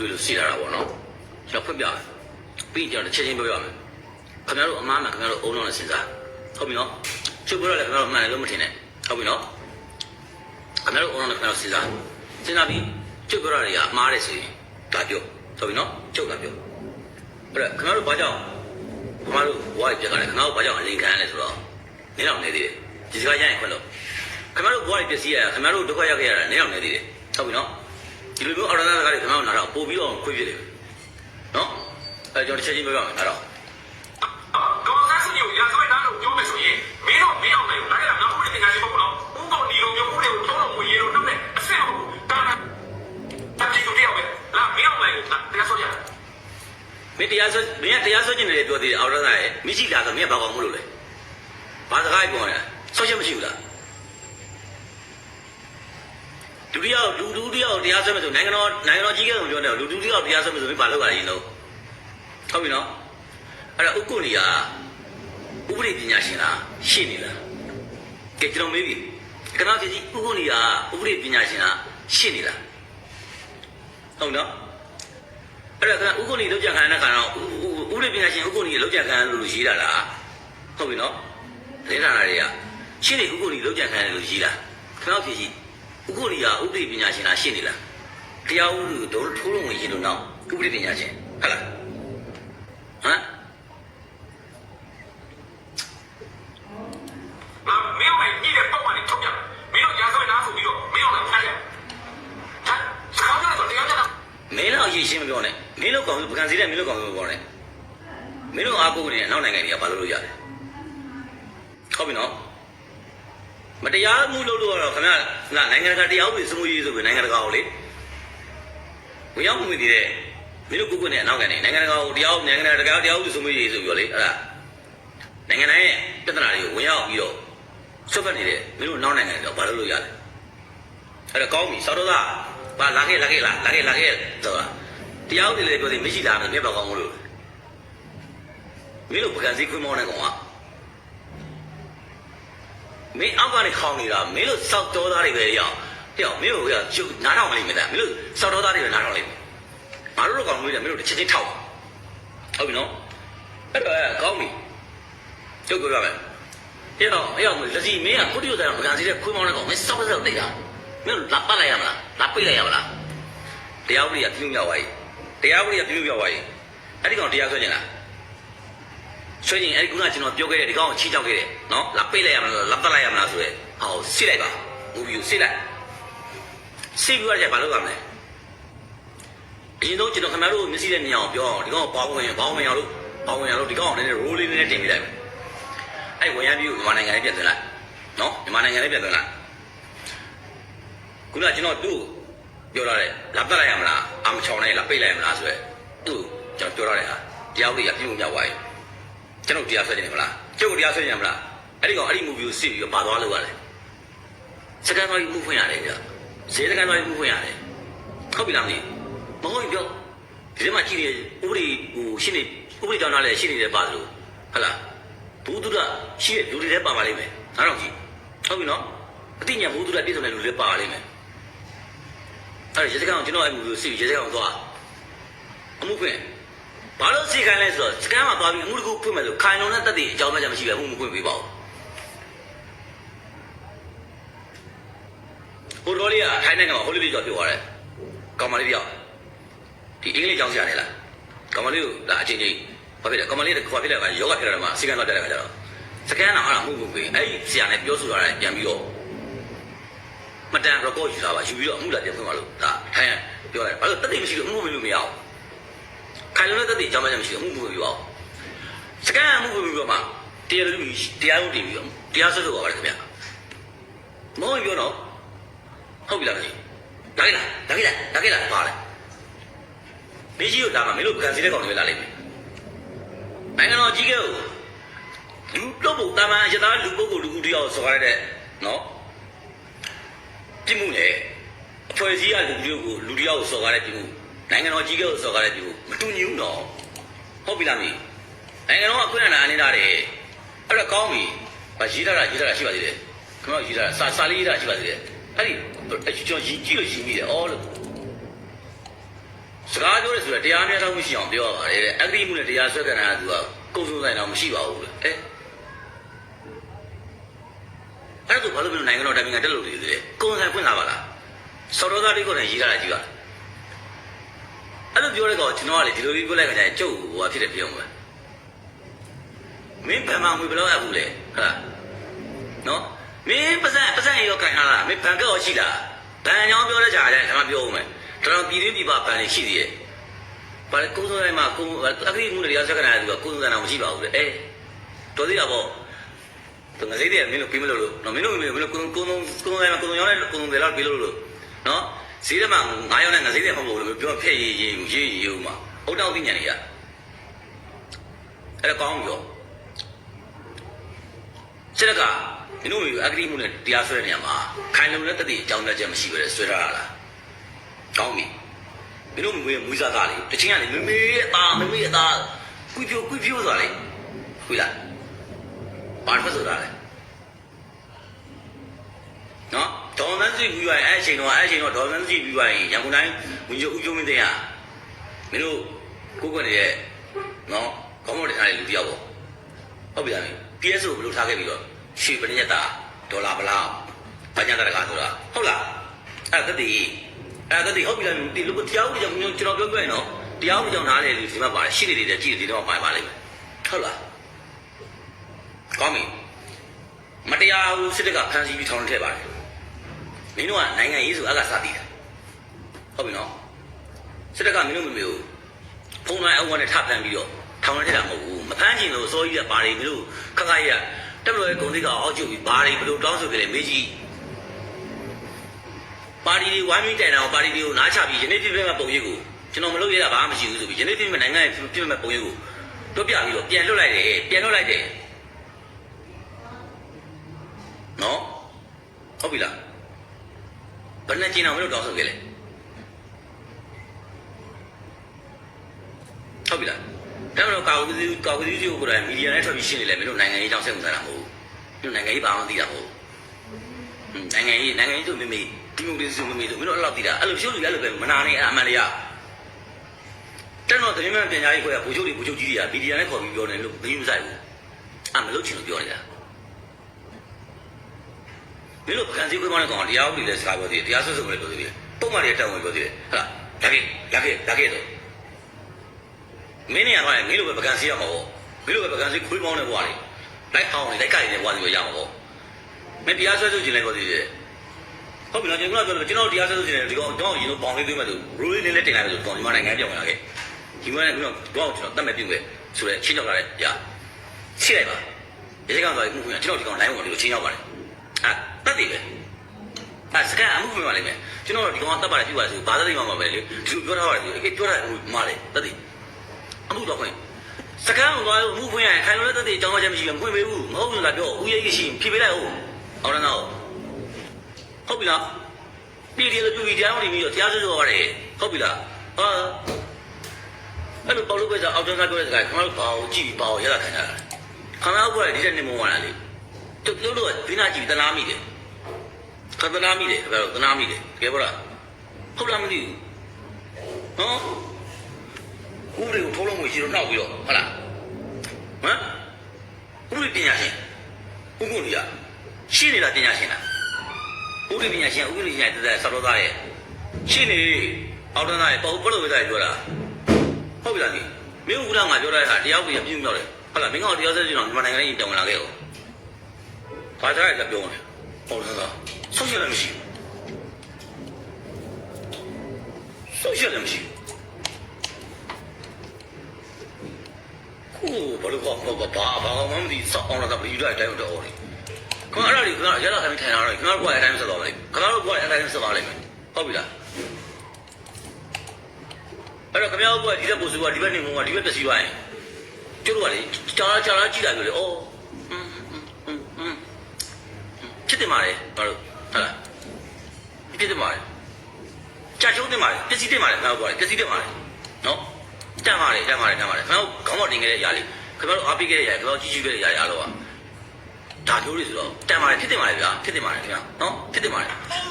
တွေ့လို့စီလာတာပေါ့နော်ကျွန်တော်ဖွင့်ပြမယ်ပြီးရင်ကျွန်တော်တစ်ချက်ချင်းပြောပြမယ်ခင်ဗျားတို့အမားမှခင်ဗျားတို့အုံလုံးနဲ့စဉ်းစားဟုတ်ပြီနော်ချုပ်ပြောရလဲခင်ဗျားတို့မှန်တယ်လို့မထင်နဲ့ဟုတ်ပြီနော်ခင်ဗျားတို့အုံလုံးနဲ့ခင်ဗျားတို့စဉ်းစားစဉ်းစားပြီးချုပ်ပြောရတွေကအမားတယ်ဆိုရင်ဒါပြောဟုတ်ပြီနော်ချုပ်တာပြောအဲ့ဒါခင်ဗျားတို့ဘာကြောင့်ခင်ဗျားတို့ဘွားပြက်ကလည်းခင်ဗျားတို့ဘာကြောင့်အလင်းခံရလဲဆိုတော့နင်းအောင်နေသေးတယ်ဒီစကားရရင်ခွင့်လို့ခင်ဗျားတို့ဘွားပြက်စီးရခင်ဗျားတို့ဒုက္ခရောက်ခဲ့ရတာနင်းအောင်နေသေးတယ်ဟုတ်ပြီနော် ဒီလိုမျိုးအော်ရနာစကားတွေကျွန်တော်နားတော့ပို့ပြီးတော့ခွင့်ပြတယ်နော်အဲကျွန်တော်တစ်ချက်ချင်းပြောပြမယ်အဲ့တော့ကောင်းစားစီကိုရာဇဝတ်သားလို့ပြောမယ်ဆိုရင်မင်းတို့မင်းအောင်နိုင်ဘူးဒါကငါ့ဦးလေးတင်ကြစီပေါ့နော်ဦးကောင်ဒီလိုမျိုးဦးလေးကိုထုံးလို့ငွေရလို့တော့နဲ့အဆင်မဟုတ်ဘူးဒါကတတိယတယောက်ပဲလာမင်းအောင်နိုင်ဘူးတရားဆိုရမင်းတရားစွဲမင်းကတရားစွဲကျင်တယ်ပြောသေးတယ်အော်ရနာရဲ့မရှိလားဆိုမင်းကဘာကောင်မလို့လဲဘာစကားပြောနေတာဆောက်ချက်မရှိဘူးလား ဒုတိယလူဒုတိယတရားစွဲမယ်ဆိုနိုင်ငံတော်နိုင်ငံတော်ကြီးကပြောတယ်လူဒုတိယတရားစွဲမယ်ဆိုမင်းဘာလုပ်ရလဲလို့ဟုတ်ပြီနော်အဲ့ဒါဥက္ကုဏီကဥပဒေပညာရှင်လားရှင်းနေလားကဲကျွန်တော်မေးပြီကနာပြည်ကြီးဥက္ကုဏီကဥပဒေပညာရှင်လားရှင်းနေလားဟုတ်နော်အဲ့ဒါကဥက္ကုဏီလောက်ကြခံတဲ့ခါတော့ဥပဒေပညာရှင်ဥက္ကုဏီလောက်ကြခံလို့ရေးတာလားဟုတ်ပြီနော်သတင်းဌာနတွေကရှင်းနေဥက္ကုဏီလောက်ကြခံတယ်လို့ရေးတာခဏဖြစ်ကြ ည့်ဥက္ကုဏီကဥပဒေပညာရှင်လားရှင်းနေလားတရားဥပဒေတို့ထိုးလုံးဝင်ရေးလို့နောက်ဥပဒေပညာရှင်ဟုတ်လားဟမ်ငါမင်းအောင်နိုင်ကြီးတဲ့ပုံမှန်ထုတ်ပြမင်းတို့ရာဇဝတ်သားဆိုပြီးတော့မင်းအောင်နိုင်ထားတယ်ဒါစကားပြောတော့တရားကြတာမင်းတော့အရေးရှင်းမပြောနဲ့မင်းတို့ကောင်ပကံစီတဲ့မင်းတို့ကောင်ပြောနဲ့မင်းတို့အားကိုးနေတဲ့အနောက်နိုင်ငံတွေကဘာလို့လို့ရလဲဟုတ်ပြီနော် မတရားမှုလုပ်လို့ကတော့ခင်ဗျာနိုင်ငံတကာတရားဥပဒေစမှုရေးဆိုပြီးနိုင်ငံတကာကိုလေဝင်ရောက်မှုတွေတဲ့မင်းတို့ကိုကိုနဲ့အနောက်ကနေနိုင်ငံတကာကိုတရားနိုင်ငံတကာတရားဥပဒေစမှုရေးဆိုပြီးတော့လေအဲ့ဒါနိုင်ငံတိုင်းရဲ့ပြဿနာတွေကိုဝင်ရောက်ပြီးတော့ဆွတ်ဖက်နေတဲ့မင်းတို့နောက်နိုင်ငံတွေတော့ဘာလို့လို့ရလဲအဲ့ဒါကောင်းပြီစောတော့ကဘာလာခဲ့လာခဲ့လာလာခဲ့လာခဲ့ဆိုတာတရားဥပဒေလည်းပြောသေးမရှိတာနဲ့မျက်ပေါက်ကောင်းမလို့မင်းတို့ပကံစည်းခွင့်မောင်းတဲ့ကောင်က မင်းအောက်ကနေခေါင်းနေတာမင်းတို့စောက်တော်သားတွေပဲရောက်ပြောမင်းတို့ကကျုပ်နားထောင်လိမ့်မယ်လားမင်းတို့စောက်တော်သားတွေပဲနားထောင်လိမ့်မယ်ငါတို့တော့ကောင်းလို့ရတယ်မင်းတို့တစ်ချက်ချင်းထောက်ဟုတ်ပြီနော်အဲ့တော့ကောင်းပြီကျုပ်ပြောရမယ်အဲ့တော့အဲ့တော့လက်စီမင်းကကုတ္တရုပ်ဆိုင်ပကံစီတဲ့ခွေးမောင်းတဲ့ကောင်မင်းစောက်စောက်တိတ်တာမင်းတို့လာပတ်လိုက်ရမလားလာပိတ်လိုက်ရမလားတရားဥပဒေကပြင်းပြသွားပြီတရားဥပဒေကပြင်းပြသွားပြီအဲ့ဒီကောင်တရားဆွဲကျင်လား ဆွေးရင်အဲ့ဒီကကျွန်တော်ပြောခဲ့တဲ့ဒီကောင်ကိုချီကြောက်ခဲ့တယ်နော်လာပိတ်လိုက်ရမလားလာပတ်လိုက်ရမလားဆိုရဲဟောစစ်လိုက်ပါမူပြီးကိုစစ်လိုက်စစ်ပြီးတော့ကြာဘာလုပ်ရမလဲအရင်ဆုံးကျွန်တော်ခင်ဗျားတို့မျက်စိနဲ့မြင်အောင်ပြောအောင်ဒီကောင်ကိုပေါင်းဝင်ပေါင်းဝင်အောင်လို့ပေါင်းဝင်အောင်လို့ဒီကောင်ကိုနည်းနည်းရိုးလေးလေးနဲ့တင်ပြလိုက်မယ်အဲ့ဝင်ရပြီးမြန်မာနိုင်ငံလေးပြန်သွင်းလိုက်နော်မြန်မာနိုင်ငံလေးပြန်သွင်းလိုက်ခုနကကျွန်တော်သူ့ကိုပြောရတယ်လာပတ်လိုက်ရမလားအာမချောင်းနဲ့လာပိတ်လိုက်ရမလားဆိုရဲသူ့ကိုကျွန်တော်ပြောရတဲ့ဟာတရားဥပဒေကပြုံးမြောက်သွားပြီ ကျွန်တော်တရားဆွဲနေတယ်မလားကျုပ်တရားဆွဲနေမလားအဲ့ဒီကောင်အဲ့ဒီ movie ကိုစစ်ပြီးတော့ပါသွားလို့ရတယ်စကန်သွားပြီးမှုဖွင့်ရတယ်ဗျဈေးစကန်သွားပြီးမှုဖွင့်ရတယ်ဟုတ်ပြီလားမသိမဟုတ်ရင်ပြောဒီထဲမှာကြည့်နေဥပဒေဟိုရှင်းနေဥပဒေကြောင့်လည်းရှင်းနေတယ်ပါသလိုဟုတ်လားဘူးသူကရှိတဲ့လူတွေလည်းပါပါလိမ့်မယ်အားတော့ကြည့်ဟုတ်ပြီနော်အတိညာဘူးသူကပြည့်စုံတဲ့လူတွေလည်းပါပါလိမ့်မယ်အဲ့ဒီဈေးစကန်ကိုကျွန်တော်အဲ့ movie ကိုစစ်ပြီးဈေးစကန်ကိုသွားအမှုဖွင့် ဘာလို့စီခိုင်းလဲဆိုတော့စကန်မှာသွားပြီးအမှုတစ်ခုဖွင့်မယ်ဆိုခိုင်လုံးနဲ့တက်တည်အကြောင်းမှမရှိပဲအမှုမဖွင့်ပေးပါဘူးဟိုတော်လေးကထိုင်းနိုင်ငံမှာဟိုလေးလေးကြော်ပြောသွားတယ်ကောင်မလေးပြောဒီအင်္ဂလိပ်ကျောင်းဆရာနေလားကောင်မလေးကိုဒါအချင်းချင်းဘာဖြစ်လဲကောင်မလေးကခွာဖြစ်လာကယောဂဖြစ်လာတယ်မှာစီကန်တော့တက်တယ်ခါကျတော့စကန်တော့အဲ့ဒါမှုမဖွင့်အဲ့ဒီဆရာနဲ့ပြောဆိုရတယ်ပြန်ပြီးတော့မတန် record ယူလာပါယူပြီးတော့အမှုလာပြန်ဖွင့်ပါလို့ဒါထိုင်းပြောတယ်ဘာလို့တက်တည်မရှိလို့အမှုမဖွင့်လို့မရအောင် ခိုင်လုံတဲ့သက်တည်အကြောင်းမှမရှိဘူးအမှုမပြောအောင်စကန်အမှုမပြောမှတရားလူကြီးတရားရုံးတင်ပြီးတော့တရားစွဲဆိုပါပါခင်ဗျာမဟုတ်ပြောတော့ဟုတ်ပြီလားခင်ဗျာဒါကိလားဒါကိလားဒါကိလားပါလေမင်းကြီးတို့ဒါမှမင်းတို့ကန်စီတဲ့ကောင်တွေလာလိမ့်မယ်နိုင်ငံတော်ကြီးကလူတော့ဘုတာမန်ရသားလူပုဂ္ဂိုလ်လူကူတယောက်ဆော်ရတဲ့နော်ပြမှုလေအဖွဲ့အစည်းကလူမျိုးကိုလူတယောက်ကိုဆော်ရတဲ့ပြမှု နိုင်ငံတော်ကြီးကစော်ကားတဲ့ပြုမတူညီဘူးတော့ဟုတ်ပြီလားမင်းနိုင်ငံတော်ကခွင့်ရတာအနေနဲ့တယ်အဲ့တော့ကောင်းပြီဗာရေးထားတာရေးထားတာရှိပါသေးတယ်ခင်ဗျားရေးထားတာစာစာလေးရေးထားတာရှိပါသေးတယ်အဲ့ဒီကျွန်တော်ရေးကြည့်လို့ရေးမိတယ်အော်လို့စကားပြောရဲဆိုတော့တရားများတော့မရှိအောင်ပြောရပါတယ်တဲ့အဂတိမှုနဲ့တရားဆွဲကြတာကသူကကုံစုံဆိုင်တော့မရှိပါဘူးလေအဲအဲ့ဒါဆိုဘာလို့မလို့နိုင်ငံတော်တိုင်ပင်ခံတက်လို့နေသေးလဲကုံဆိုင်ဖွင့်လာပါလားစော်တော်သားတွေကိုလည်းရေးထားတာကြည့်ပါ အဲ့လိုပြောတဲ့ကောင်ကျွန်တော်ကလေဒီလိုပြောလိုက်ခါကျရင်ကျုပ်ဟိုဟာဖြစ်တယ်ပြောမှာမင်းဗမာငွေဘယ်လောက်ရဘူးလဲဟုတ်လားနော်မင်းပတ်စံပတ်စံရောခိုင်လာလားမင်းဘန်ကောရှိလားဘန်ကြောင်ပြောတဲ့ကြာတယ်ကျွန်တော်ပြောဦးမယ်တော်ပြည်တွင်းပြည်ပဘန်လေးရှိသေးရဲ့ဘာလဲကုန်းစုံတိုင်းမှာကုန်းအဂတိမှုတွေတရားစက္ကနာကကုန်းစုံတိုင်းတော့မရှိပါဘူးလေအဲတော်သေးတာပေါ့သူငစိမ့်တယ်မင်းတို့ပြီးမလို့လို့နော်မင်းတို့မင်းတို့ကုန်းကုန်းကုန်းကုန်းတိုင်းမှာကုန်းရောင်းတဲ့ကုန်းတွေလောက်ပြီးလို့လို့နော် ဈေးထဲမှာ9ရောက်နဲ့ငစိမ့်တယ်မဟုတ်ဘူးလို့ပြောဖက်ရေးရေးရေးရေးဦးမှာဟုတ်တော့သိညာနေရအဲ့ဒါကောင်းပြီရောစိတ်ကမင်းတို့အဂတိမှုနဲ့တရားဆွဲတဲ့နေရာမှာခိုင်လုံတဲ့တတိအကြောင်းပြချက်မရှိဘဲဆွဲထားတာလားကောင်းပြီမင်းတို့မွေးမွေးစားသားလေတချင်းကလေမမေရဲ့အသားမမေရဲ့အသားကွိပြိုကွိပြိုဆိုတာလေခွေလားဘာဖတ်ဆိုတာလဲနော် ဒေါ်နန်းစီပြီးသွားရင်အဲ့အချိန်တော့အဲ့အချိန်တော့ဒေါ်နန်းစီပြီးသွားရင်ရန်ကုန်တိုင်းဝင်ကျဦးကျုံးမင်းတဲ့ကမင်းတို့ကိုကွက်ရဲ့နော်ခေါင်းမော်တင်ထားတဲ့လူတယောက်ပေါ့ဟုတ်ပြီလားမင်း PS ကိုဘယ်လိုထားခဲ့ပြီးတော့ရွှေပရိညတ်တာဒေါ်လာဗလားဘာညာတရကာဆိုတာဟုတ်လားအဲ့ဒါတည်းအဲ့ဒါတည်းဟုတ်ပြီလားဒီလိုတရားဥပဒေကြောင့်ကျွန်တော်ပြောပြရင်တော့တရားဥပဒေကြောင့်နားလေလူဒီမှာပါတယ်ရှိနေတယ်ကြည့်နေတယ်တော့ပါပါလိမ့်မယ်ဟုတ်လားကောင်းပြီမတရားဘူးစစ်တပ်ကဖမ်းဆီးပြီးထောင်ထဲထည့်ပါတယ် မင်းတို့ကနိုင်ငံရေးဆိုအကစားတည်တာဟုတ်ပြီနော်စစ်တပ်ကမင်းတို့မမျိုးဖုန်းလိုင်းအဝန်းနဲ့ထပ်ဖမ်းပြီးတော့ထောင်ထဲထည့်တာမဟုတ်ဘူးမဖမ်းချင်လို့စောကြီးကဘာတွေမင်းတို့ခက်ခက်ရတက်လို့ရဂုံတိကအောက်ကျပြီးဘာတွေဘယ်လိုတောင်းဆိုကြလဲမေးကြည့်ပါတီတွေဝိုင်းပြီးတိုင်တာကိုပါတီတွေကိုနားချပြီးယနေ့ပြည့်ပြည့်မဲ့ပုံရိပ်ကိုကျွန်တော်မလုပ်ရတာဘာမှမရှိဘူးဆိုပြီးယနေ့ပြည့်ပြည့်မဲ့နိုင်ငံရဲ့ပြည့်ပြည့်မဲ့ပုံရိပ်ကိုတွတ်ပြပြီးတော့ပြန်လွတ်လိုက်တယ်ပြန်လွတ်လိုက်တယ်နော်ဟုတ်ပြီလား ဘယ်နဲ့ကျင်းအောင်မလို့တောင်းဆိုခဲ့လဲဟုတ်ပြီလားဒါမှမဟုတ်ကာဝတီကာဝတီစီကိုကိုယ်တိုင်မီဒီယာနဲ့ထွက်ပြီးရှင်းနေလဲမင်းတို့နိုင်ငံရေးကြောင့်စိတ်ဝင်စားတာမဟုတ်ဘူးမင်းတို့နိုင်ငံရေးဘာမှမသိတာမဟုတ်ဘူးနိုင်ငံရေးနိုင်ငံရေးတို့မိမိဒီမိုကရေစီမိမိတို့မင်းတို့အဲ့လောက်သိတာအဲ့လိုရှုပ်လို့အဲ့လိုပဲမနာနဲ့အမှန်တရားတန်တော့တမင်မှန်ပြန်ကြားရေးခွဲကဘူချုပ်တွေဘူချုပ်ကြီးတွေကဗီဒီယိုနဲ့ခေါ်ပြီးပြောနေလို့ဘယ်ယူဆိုင်ဘူးအမလို့ချင်လို့ပြောနေတာ မင်းတို့ပကံစည်းခွဲမနဲ့ကောင်တရားဥပဒေလည်းစကားပြောသေးတယ်တရားစွဲဆိုလည်းပြောသေးတယ်ပုံမှန်တွေတက်ဝင်ပြောသေးတယ်ဟုတ်လားဒါကိဒါကိဒါကိတော့မင်းနေရတော့မင်းတို့ပဲပကံစည်းရမှာပေါ့မင်းတို့ပဲပကံစည်းခွေးပေါင်းနေဘွားလေလိုက်အောင်လိုက်ကြိုက်နေဘွားတွေရမှာပေါ့မင်းတရားဆွဲဆိုခြင်းလည်းပြောသေးတယ်ဟုတ်ပြီနော်ကျွန်တော်ပြောလို့ကျွန်တော်တရားဆွဲဆိုခြင်းလည်းဒီကောင်ကျွန်တော်ရင်တော့ပေါင်လေးသွင်းမဲ့ဆိုရူလေးလေးလေးတင်လိုက်မယ်ဆိုတော့ဒီမှာနိုင်ငံပြောင်းလာခဲ့ဒီမှာလည်းကျွန်တော်တော့ကျွန်တော်တတ်မဲ့ပြုမယ်ဆိုတော့ချင်းရောက်လာတဲ့ညချိလိုက်ပါဒီကောင်ဆိုရင်ကျွန်တော်ဒီကောင်လိုင်းဝင်လို့ချင်းရောက်ပါတယ်အာ တတ်တယ်ပဲအဲစကန်အမှုပြင်ပါလိမ့်မယ်ကျွန်တော်ဒီကောင်တတ်ပါတယ်ပြုပါဆိုဘာသာသိမှမှာပဲလေဒီလိုပြောထားပါတယ်အေးပြောတာဟိုမှာလေတတ်တယ်အမှုတော့ခွင့်စကန်ကိုသွားမှုဖွင့်ရခိုင်လို့တတ်တယ်အကြောင်းအချက်မရှိဘူးဖွင့်ပေးဘူးမဟုတ်ဘူးလားပြောဦးရေးရှိဖြေပေးလိုက်ဟုတ်အောင်လားနော်ဟုတ်ပြီလားပြည်ပြည်လိုပြည်တရားဝင်ပြီးတော့တရားစွဲဆိုရတယ်ဟုတ်ပြီလားဟာအဲ့လိုပေါ်လို့ပဲဆိုအောက်တန်းကပြောတဲ့စကားခင်ဗျားတို့ဘာကိုကြည့်ပြီးဘာကိုရတာခံရတာခင်ဗျားတို့ကဒီတဲ့နေမဝင်လာလေ တို့တို့တို့ကဘိနာကြည့်တနာမိတယ်ခသနာမိတယ်ခင်ဗျားတို့တနာမိတယ်တကယ်ပါလားဟုတ်လားမသိဘူးနော်ဥပဒေကိုထိုးလုံးဝင်ရှိတော့နှောက်ပြီးတော့ဟုတ်လားဟမ်ဥပဒေပညာရှင်ဥပဒေကရှင်းနေတာပညာရှင်လားဥပဒေပညာရှင်ဥပဒေပညာတဲ့ဆောက်တော့သားရဲ့ရှင်းနေအောက်တန်းသားရဲ့ပေါ့ဘလို့ပဲသားပြောတာဟုတ်ပြီလားဒီမင်းဥပဒေငါပြောတာကတရားဥပဒေပြင်းမြောက်တယ်ဟုတ်လားမင်းကတရားစဲကြည့်တော့မြန်မာနိုင်ငံကြီးတောင်းလာခဲ့ရော ဘာသာရကပြောနေဟုတ်လားဆိုရှယ်လည်းမရှိဆိုရှယ်လည်းမရှိကိုဘာလို့ကောဘာဘာဘာမှမသိစောင်းအောင်လာတာဘယ်ယူလိုက်တိုင်းတော့ဟောလေခင်ဗျားအဲ့ဒါတွေခင်ဗျားရလာခိုင်းထိုင်လာတော့ခင်ဗျားတို့ကအတိုင်းဆက်သွားလိုက်ခင်ဗျားတို့ကအတိုင်းဆက်သွားလိုက်မယ်ဟုတ်ပြီလားအဲ့တော့ခင်ဗျားတို့ကဒီဘက်ကိုစုကဒီဘက်နေမောကဒီဘက်ပစ္စည်းပါရင်ကျတို့ကလေချာချာကြည့်လာပြောလေအော်ဟွန်းဟွန်းဟွန်း တင်ပါတယ်ဘာလို့ဟုတ်လားဖြစ်တင်ပါတယ်ကြက်ကျုံးတင်ပါတယ်ပစ္စည်းတင်ပါတယ်ငါ့ကိုပါတယ်ပစ္စည်းတင်ပါတယ်နော်တန်ပါတယ်တန်ပါတယ်တန်ပါတယ်ခင်ဗျားတို့ခေါင်းမတင်ခဲ့တဲ့အရာလေးခင်ဗျားတို့အားပေးခဲ့တဲ့အရာခင်ဗျားတို့ကြီးကြီးခဲ့တဲ့အရာရာတော့ဒါမျိုးတွေဆိုတော့တန်ပါတယ်ဖြစ်တင်ပါတယ်ဗျာဖြစ်တင်ပါတယ်ခင်ဗျာနော်ဖြစ်တင်ပါတယ်